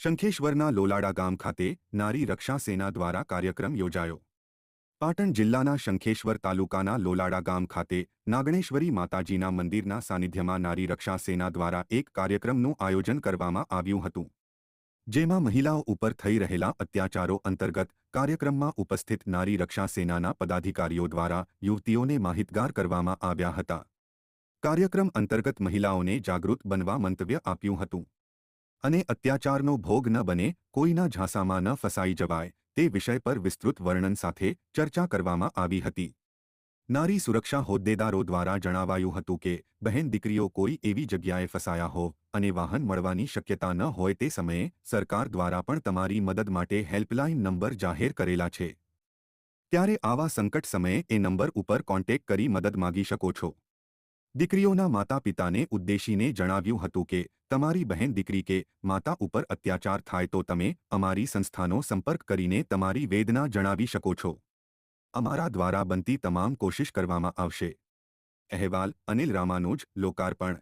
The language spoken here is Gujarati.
શંખેશ્વરના લોલાડા ગામ ખાતે નારી રક્ષા સેના દ્વારા કાર્યક્રમ યોજાયો. પાટણ જિલ્લાના શંખેશ્વર તાલુકાના લોલાડા ગામ ખાતે નાગણેશ્વરી માતાજીના મંદિરના સાનિધ્યમાં નારી રક્ષા સેના દ્વારા એક કાર્યક્રમનું આયોજન કરવામાં આવ્યું હતું. જેમાં મહિલાઓ ઉપર થઈ રહેલા અત્યાચારો અંતર્ગત કાર્યક્રમમાં ઉપસ્થિત નારી રક્ષા સેનાના પદાધિકારીઓ દ્વારા યુવતીઓને માહિતગાર કરવામાં આવ્યા હતા. કાર્યક્રમ અંતર્ગત મહિલાઓને જાગૃત બનવા મંતવ્ય આપ્યું હતું. અને અત્યાચારનો ભોગ ન બને, કોઈના ઝાંસામાં ન ફસાઈ જવાય, તે વિષય પર વિસ્તૃત વર્ણન સાથે ચર્ચા કરવામાં આવી હતી. નારી સુરક્ષા હોદ્દેદારો દ્વારા જણાવાયું હતું કે, બહેન દીકરીઓ કોઈ એવી જગ્યાએ ફસાયા હો, અને વાહન મળવાની શક્યતા ન હોય તે સમયે, સરકાર દ્વારા પણ તમારી મદદ માટે હેલ્પલાઇન નંબર જાહેર કરેલા છે. ત્યારે આવા સંકટ સમયે એ નંબર ઉપર કોન્ટેક કરી મદદ માગી શકો છો. દીકરીઓના માતા પિતાને ઉદ્દેશીને જણાવ્યું હતું કે, તમારી બહેન દીકરી કે માતા ઉપર અત્યાચાર થાય તો તમે અમારી સંસ્થાનો સંપર્ક કરીને તમારી વેદના જણાવી શકો છો. અમારા દ્વારા બનતી તમામ કોશિશ કરવામાં આવશે. અહેવાલ અનિલ રામાનુજ, લોકાર્પણ.